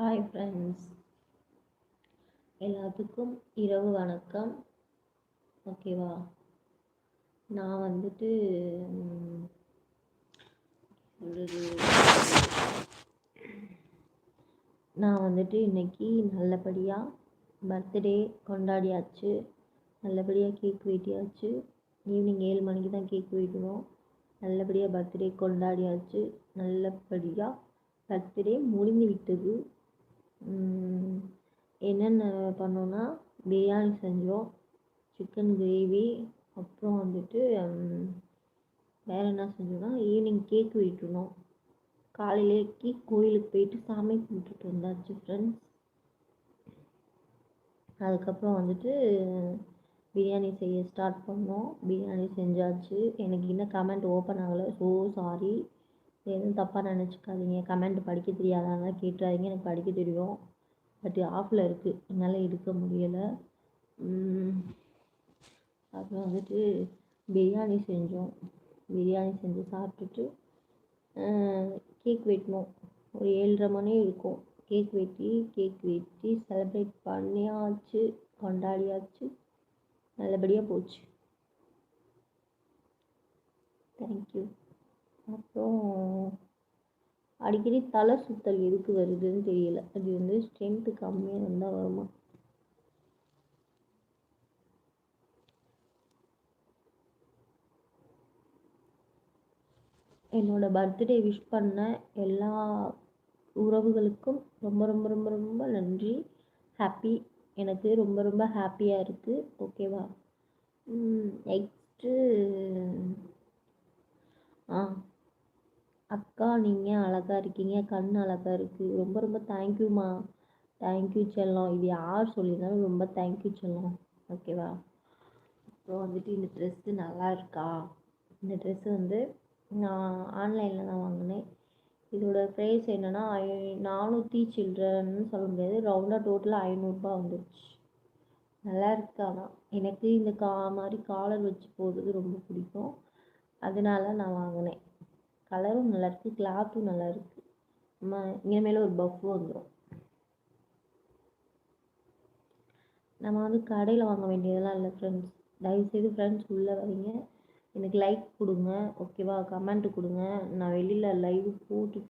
Hi friends எல்லாத்துக்கும் இரவு வணக்கம். ஓகேவா நான் வந்துட்டு சொல்கிறது நான் வந்துட்டு இன்னைக்கு நல்லபடியாக பர்த்டே கொண்டாடியாச்சு. நல்லபடியாக கேக் வெட்டியாச்சு. ஈவினிங் ஏழு மணிக்கு தான் கேக் வெட்டணும். நல்லபடியாக பர்த்டே கொண்டாடியாச்சு. நல்லபடியாக பர்த்டே முடிந்து விட்டது. என்னென்ன பண்ணோன்னா பிரியாணி செஞ்சோம் சிக்கன் கிரேவி அப்புறம் வந்துட்டு வேறு என்ன செஞ்சோன்னா ஈவினிங் கேக் வெட்டினோம் காலையிலேக்கு கோயிலுக்கு போயிட்டு சாமி கும்பிட்டுட்டு வந்தாச்சு ஃப்ரெண்ட்ஸ் அதுக்கப்புறம் வந்துட்டு பிரியாணி செய்ய ஸ்டார்ட் பண்ணோம். பிரியாணி செஞ்சாச்சு. எனக்கு இன்னும் கமெண்ட் ஓப்பன் ஆகலை. ஸோ சாரி எதுவும் தப்பாக நினச்சிக்காதீங்க. கமெண்ட் படிக்க தெரியாதான்னு கேட்டுறாதீங்க. எனக்கு படிக்க தெரியும். பட் ஆஃபில் இருக்குது என்னால் எடுக்க முடியலை. அப்புறம் வந்துட்டு பிரியாணி செஞ்சோம். பிரியாணி செஞ்சு சாப்பிட்டுட்டு கேக் வெட்டினோம் ஒரு ஏழரை மணி இருக்கும். கேக் வெட்டி கேக் வெட்டி செலிப்ரேட் பண்ணியாச்சு. கொண்டாடியாச்சு. நல்லபடியாக போச்சு. தேங்க்யூ அப்புறம் அடிக்கடி தலை சுத்தல் எதுக்கு வருதுன்னு தெரியல. அது வந்து ஸ்ட்ரென்த்து கம்மியாக இருந்தால் வருமா? என்னோட பர்த்டே விஷ் பண்ண எல்லா உறவுகளுக்கும் ரொம்ப ரொம்ப ரொம்ப ரொம்ப நன்றி. ஹாப்பி எனக்கு ரொம்ப ரொம்ப ஹாப்பியாக இருக்குது ஓகேவா நெக்ஸ்ட்டு ஆ அக்கா நீங்கள் அழகாக இருக்கீங்க. கண் அழகாக இருக்குது ரொம்ப ரொம்ப தேங்க்யூம்மா தேங்க்யூ செல்லம். இது யார் சொல்லியிருந்தாலும் ரொம்ப தேங்க்யூ செல்லம். ஓகேவா அப்புறம் வந்துட்டு இந்த ட்ரெஸ்ஸு நல்லா இருக்கா? இந்த ட்ரெஸ்ஸு வந்து நான் ஆன்லைனில் தான் வாங்கினேன். இதோட ப்ரைஸ் என்னென்னா ஐ நானூற்றி சில்ட்ரன்னு சொல்ல முடியாது. ரவுண்டாக டோட்டலாக ஐநூறுரூபா வந்துடுச்சு நல்லா இருக்கு ஆனால் எனக்கு இந்த கா மாதிரி காலர் வச்சு போடுறது ரொம்ப பிடிக்கும். அதனால நான் வாங்கினேன். கலரும் நல்லா இருக்குது கிளாத்தும் நல்லா இருக்குது நம்ம இனிமேல் ஒரு பஃப் வந்துடும் நம்ம வந்து கடையில் வாங்க வேண்டியதெல்லாம் இல்லை ஃப்ரெண்ட்ஸ் தயவுசெய்து ஃப்ரெண்ட்ஸ் உள்ளே வரீங்க எனக்கு லைக் கொடுங்க ஓகேவா கமெண்ட் கொடுங்க. நான் வெளியில் லைவ் போட்டு